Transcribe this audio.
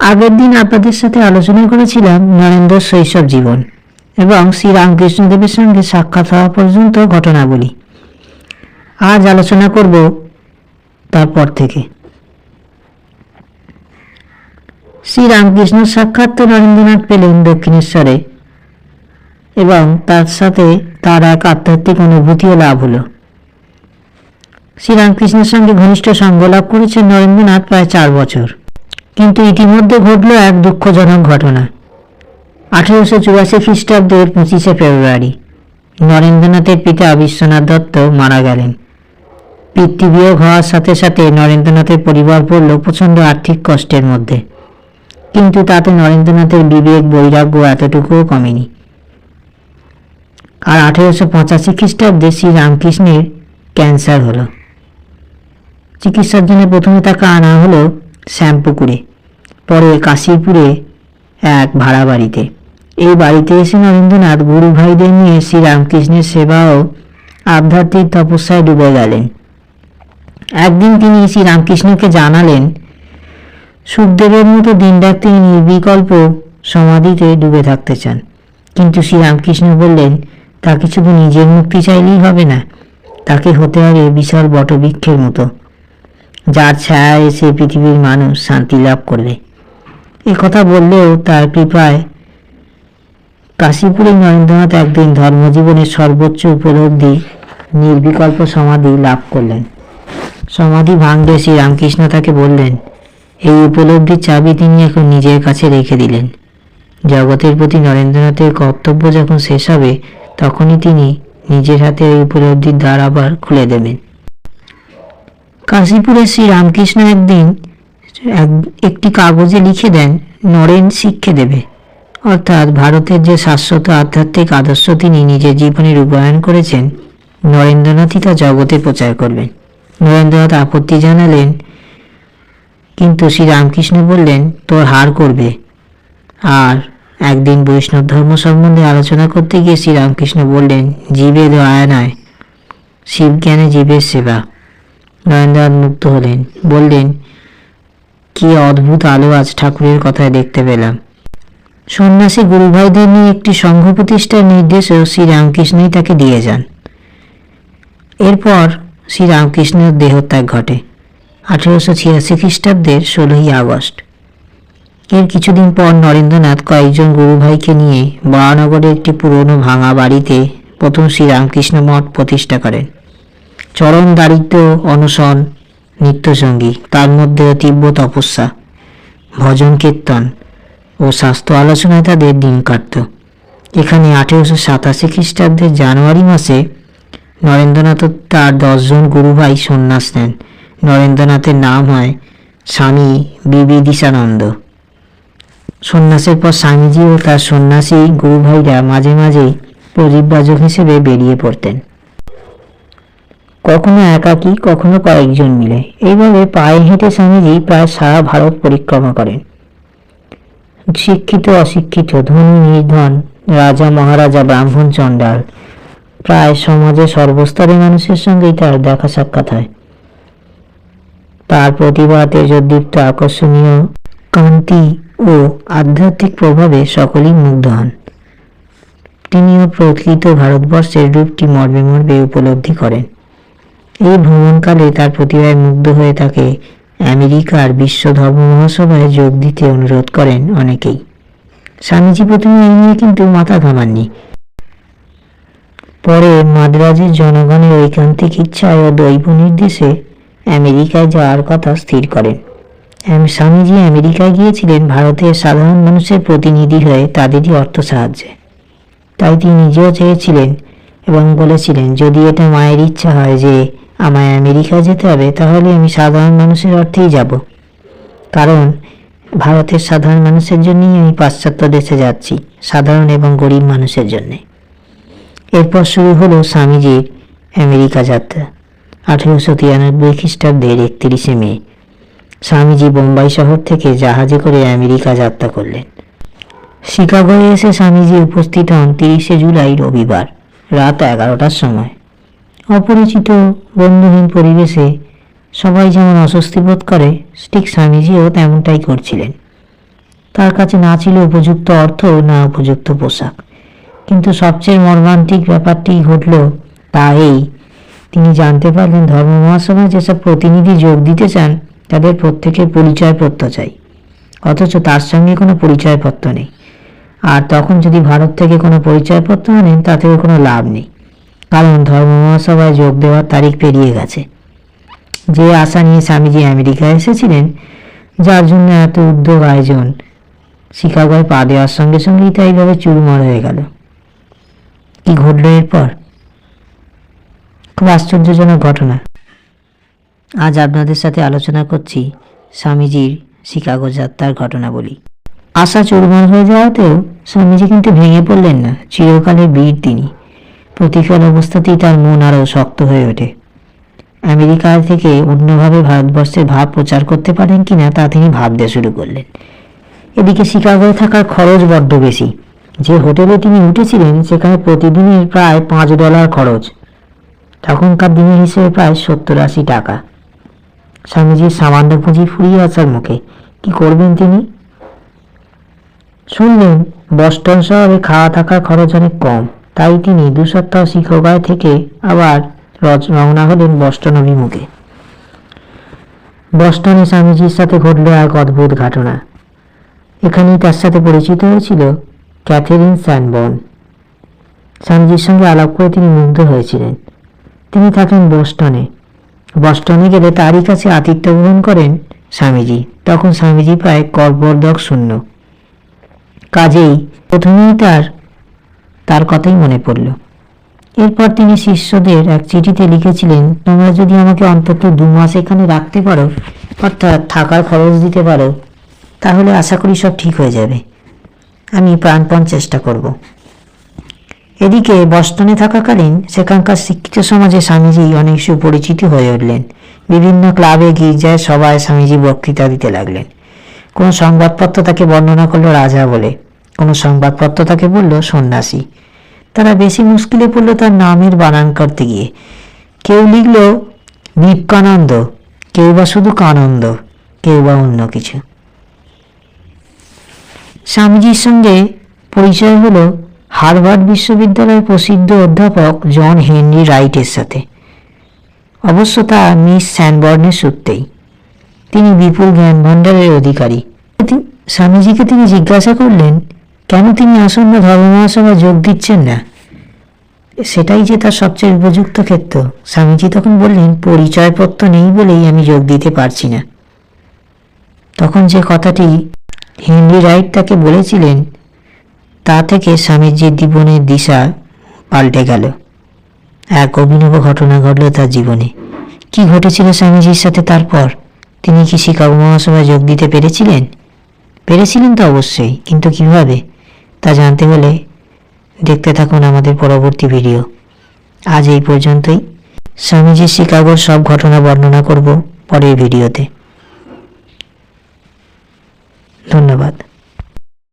আগের দিন আপনাদের সাথে আলোচনা করেছিলাম নরেন্দ্র শৈশব জীবন এবং শ্রী রামকৃষ্ণদেবের সঙ্গে সাক্ষাৎ হওয়া পর্যন্ত ঘটনাবলী। আজ আলোচনা করব তারপর থেকে। শ্রী রামকৃষ্ণ সাক্ষাৎ তো নরেন্দ্রনাথ পেলেন দক্ষিণেশ্বরে এবং তার সাথে তার এক আধ্যাত্মিক অনুভূতিও লাভ হলো। শ্রীরামকৃষ্ণের সঙ্গে ঘনিষ্ঠ সঙ্গ লাভ করেছেন নরেন্দ্রনাথ প্রায় চার বছর। কিন্তু ইতিমধ্যে ঘটল এক দুঃখজনক ঘটনা। আঠেরোশো চুরাশি খ্রিস্টাব্দের পঁচিশে ফেব্রুয়ারি, নরেন্দ্রনাথের পিতা বিশ্বনাথ দত্ত মারা গেলেন। পিতৃবিয়োগ হওয়ার সাথে সাথে নরেন্দ্রনাথের পরিবার পড়ল প্রচণ্ড আর্থিক কষ্টের মধ্যে। কিন্তু তাতে নরেন্দ্রনাথের বিবেক, বৈরাগ্য এতটুকুও কমেনি। আর আঠেরোশো পঁচাশি খ্রিস্টাব্দে শ্রী রামকৃষ্ণের ক্যান্সার হলো। চিকিৎসার জন্য প্রথমে তাকে আনা হলো শ্যামপুকুরে পরে কাশীপুরে এক ভাড়া বাড়িতে। এই বাড়িতে এসে নরেন্দ্রনাথ গুরু ভাইদের নিয়ে শ্রীরামকৃষ্ণের সেবা ও আধ্যাত্মিক তপস্যায় ডুবে গেলেন। একদিন তিনি শ্রীরামকৃষ্ণকে জানালেন, সুখদেবের মতো দিনরাত তিনি নির্বিকল্প সমাধিতে ডুবে থাকতে চান। কিন্তু শ্রীরামকৃষ্ণ বললেন তাকে শুধু নিজের মুক্তি চাইলেই হবে না। তাকে হতে হবে বিশাল বটবৃক্ষের মতো। যার ছায়া এসে পৃথিবীর মানুষ শান্তি লাভ করবে। কথা বললেও তার কৃপায় কাশীপুরে নরেন্দ্রনাথ একদিন ধর্মজীবনের সর্বোচ্চ উপলব্ধি, নির্বিকল্প সমাধি লাভ করলেন। সমাধি ভাঙলে শ্রী রামকৃষ্ণ তাকে বললেন, এই উপলব্ধির চাবি তিনি এখন নিজের কাছে রেখে দিলেন। জগতের প্রতি নরেন্দ্রনাথের কর্তব্য যখন শেষ হবে, তখনই তিনি নিজের হাতে এই উপলব্ধির দ্বার আবার খুলে দেবেন। কাশীপুরে শ্রী রামকৃষ্ণ একদিন এক- একটি কাগজে লিখে দেন, নরেন শিক্ষে দেবে। অর্থাৎ ভারতের যে শাশ্বত আধ্যাত্মিক আদর্শ তিনি নিজের জীবনে রূপায়ণ করেছেন, নরেন্দ্রনাথই তা জগতে প্রচার করবেন। নরেন্দ্রনাথ আপত্তি জানালেন, কিন্তু শ্রী রামকৃষ্ণ বললেন, তোর হার করবে। আর একদিন বৈষ্ণব ধর্ম সম্বন্ধে আলোচনা করতে গিয়ে শ্রী রামকৃষ্ণ বললেন জীবে দয়া নয়, শিবজ্ঞানে জীবের সেবা। নরেন্দ্রনাথ মুক্ত হলেন, বললেন কি অদ্ভুত আলো আজ ঠাকুরের কথায় দেখতে পেলাম। সন্ন্যাসী গুরুভাইদের নিয়ে একটি সংঘ প্রতিষ্ঠার নির্দেশও শ্রী রামকৃষ্ণই তাকে দিয়ে যান। এরপর শ্রী রামকৃষ্ণের দেহত্যাগ ঘটে, আঠেরোশো ছিয়াশি খ্রিস্টাব্দের ষোলোই আগস্ট। এর কিছুদিন পর নরেন্দ্রনাথ কয়েকজন গুরুভাইকে নিয়ে বরানগরে একটি পুরনো ভাঙা বাড়িতে প্রথম শ্রী রামকৃষ্ণ মঠ প্রতিষ্ঠা করেন। চরম দারিদ্র অনশন নৃত্যসঙ্গী, তার মধ্যে তীব্র তপস্যা, ভজন কীর্তন ও স্বাস্থ্য আলোচনায় তাদের দিন কাটত। এখানে আঠেরোশো সাতাশি খ্রিস্টাব্দের জানুয়ারি মাসে নরেন্দ্রনাথ তার দশজন গুরুভাই সন্ন্যাস নেন। নরেন্দ্রনাথের নাম হয় স্বামী বিবিদিশানন্দ সন্ন্যাসের পর স্বামীজি ও তার সন্ন্যাসী গুরুভাইরা মাঝে মাঝেই পরিব্রাজক হিসেবে বেরিয়ে পড়তেন। কখনো একাকী, কখনো কয়েকজন মিলে। এইভাবে পায়ে হেঁটে স্বামীজি প্রায় সারা ভারত পরিক্রমা করেন। শিক্ষিত, অশিক্ষিত, ধনী, নির্ধন, রাজা, মহারাজা, ব্রাহ্মণ, চণ্ডাল, প্রায় সমাজে সর্বস্তরের মানুষের সঙ্গেই তার দেখা সাক্ষাৎ হয়। তার প্রতিভা, তেজোদ্দীপ্ত, আকর্ষণীয় কান্তি ও আধ্যাত্মিক প্রভাবে সকলেই মুগ্ধ হন। তিনিও প্রকৃত ভারতবর্ষের রূপটি মর্মে মর্মে উপলব্ধি করেন। এই ভ্রমণকালে তার প্রতিভায় মুগ্ধ হয়ে তাকে আমেরিকার বিশ্ব ধর্ম মহাসভায় যোগ দিতে অনুরোধ করেন অনেকেই। স্বামীজি প্রথমে এই নিয়ে কিন্তু মাথা ঘামাননি। পরে মাদ্রাজের জনগণের ঐকান্তিক ইচ্ছায় ও দৈব নির্দেশে আমেরিকায় যাওয়ার কথা স্থির করেন। স্বামীজি আমেরিকায় গিয়েছিলেন ভারতের সাধারণ মানুষের প্রতিনিধি হয়ে তাদেরই অর্থ সাহায্যে। তাই তিনি নিজেও চেয়েছিলেন এবং বলেছিলেন, যদি এটা মায়ের ইচ্ছা হয় যে আমায় আমেরিকা যেতে হবে, তাহলে আমি সাধারণ মানুষের অর্থেই যাব। কারণ ভারতের সাধারণ মানুষের জন্যই আমি পাশ্চাত্য দেশে যাচ্ছি, সাধারণ এবং গরিব মানুষের জন্যে। এরপর শুরু হলো স্বামীজির আমেরিকা যাত্রা, আঠেরোশো তিরানব্বই খ্রিস্টাব্দের একত্রিশে মে। স্বামীজি বোম্বাই শহর থেকে জাহাজে করে আমেরিকা যাত্রা করলেন। শিকাগোয় এসে স্বামীজি উপস্থিত হন তিরিশে জুলাই রবিবার, রাত এগারোটার সময়। অপরিচিত বন্ধুহীন পরিবেশে সবাই যেমন অস্বস্তি বোধ করে, ঠিক স্বামীজিও তেমনটাই করছিলেন। তার কাছে না ছিল উপযুক্ত অর্থ, না উপযুক্ত পোশাক। কিন্তু সবচেয়ে মর্মান্তিক ব্যাপারটি ঘটল তা এই, তিনি জানতে পারলেন ধর্ম মহাসভায় যেসব প্রতিনিধি যোগ দিতে চান, তাদের প্রত্যেকের পরিচয়পত্র চাই। অথচ তার সঙ্গে কোনো পরিচয়পত্র নেই। আর তখন যদি ভারত থেকে কোনো পরিচয়পত্র আনেন, তাতেও কোনো লাভ নেই। কারণ ধর্ম মহাসভায় যোগ দেওয়ার তারিখ পেরিয়ে গেছে। যে আশা নিয়ে স্বামীজি আমেরিকায় এসেছিলেন, যার জন্য এত উদ্যোগ আয়োজন শিকাগোয় পা দেওয়ার সঙ্গে সঙ্গেই তা এইভাবে চুরমার হয়ে গেল। কি ঘটল এরপর? খুব আশ্চর্যজনক ঘটনা। আজ আপনাদের সাথে আলোচনা করছি স্বামীজির শিকাগো যাত্রার ঘটনা বলি। আশা চুরমার হয়ে যাওয়াতেও স্বামীজি কিন্তু ভেঙে পড়লেন না। চিরকালের বীর তিনি। প্রতিকূল অবস্থাতেই তার মন আরও শক্ত হয়ে ওঠে। আমেরিকা থেকে অন্যভাবে ভারতবর্ষের ভাব প্রচার করতে পারেন কিনা তা তিনি ভাবতে শুরু করলেন। এদিকে শিকাগোয় থাকার খরচ বড্ড বেশি। যে হোটেলে তিনি উঠেছিলেন, সেখানে প্রতিদিনের প্রায় পাঁচ ডলার খরচ। তখনকার দিনের হিসেবে প্রায় সত্তর আশি টাকা। স্বামীজির সামান্য পুঁজি ফুরিয়ে আসার মুখে কি করবেন তিনি? শুনলেন, বস্টন শহরে খাওয়া থাকার খরচ অনেক কম। তাই তিনি দু সপ্তাহ শিক্ষকায় থেকে আবার রওনা হলেন বস্টন অভিমুখে। বস্টনে স্বামীজির সাথে ঘটল এক অদ্ভুত ঘটনা। এখানেই তার সাথে পরিচিত হয়েছিল ক্যাথেরিন স্যানবর্ন। স্বামীজির সঙ্গে আলাপ করে তিনি মুগ্ধ হয়েছিলেন। তিনি থাকেন বস্টনে বস্টনে গেলে তারই কাছে আতিথ্য গ্রহণ করেন স্বামীজি। তখন স্বামীজি প্রায় কর্বর্দক শূন্য। কাজেই প্রথমেই তার তার কথাই মনে পড়ল। এরপর তিনি শিষ্যদের এক চিঠিতে লিখেছিলেন, তোমরা যদি আমাকে অন্তত দু মাস এখানে রাখতে পারো, অর্থাৎ থাকার খরচ দিতে পারো, তাহলে আশা করি সব ঠিক হয়ে যাবে। আমি প্রাণপণ চেষ্টা করব। এদিকে বস্টনে থাকাকালীন সেখানকার শিক্ষিত সমাজে স্বামীজি অনেক সুপরিচিত হয়ে উঠলেন। বিভিন্ন ক্লাবে, গির্জায় সবাই স্বামীজি বক্তৃতা দিতে লাগলেন। কোনো সংবাদপত্র তাকে বর্ণনা করল রাজা বলে, কোনো সংবাদপত্র তাকে বলল সন্ন্যাসী। তারা বেশি মুশকিলে পড়ল তার নামের বানান করতে গিয়ে। কেউ লিখল বিবেকানন্দ কেউ বা শুধু কানন্দ কেউ বা অন্য কিছু। স্বামীজির সঙ্গে পরিচয় হলো হার্ভার্ড বিশ্ববিদ্যালয়ের প্রসিদ্ধ অধ্যাপক জন হেনরি রাইটের সাথে। অবশ্য তা মিস স্যানবর্নের সূত্রেই। তিনি বিপুল জ্ঞান ভাণ্ডারের অধিকারী। স্বামীজিকে তিনি জিজ্ঞাসা করলেন কেন তিনি আসন্ন ধর্মমহাসভা যোগ দিচ্ছেন না? সেটাই যে তার সবচেয়ে উপযুক্ত ক্ষেত্র। স্বামীজি তখন বললেন, পরিচয়পত্র নেই বলেই আমি যোগ দিতে পারছি না। তখন যে কথাটি হেনরি রাইট তাকে বলেছিলেন, তা থেকে স্বামীজির জীবনের দিশা পাল্টে গেল। এক অভিনব ঘটনা ঘটল তার জীবনে। কি ঘটেছিল স্বামীজির সাথে তারপর? তিনি কি শিকাগো মহাসভায় যোগ দিতে পেরেছিলেন? পেরেছিলেন তো অবশ্যই, কিন্তু কীভাবে? তা জানতে হলে দেখতে থাকুন আমাদের পরবর্তী ভিডিও। আজ এই পর্যন্তই। স্বামীজি শিকাগোর সব ঘটনা বর্ণনা করব পরের ভিডিওতে। ধন্যবাদ।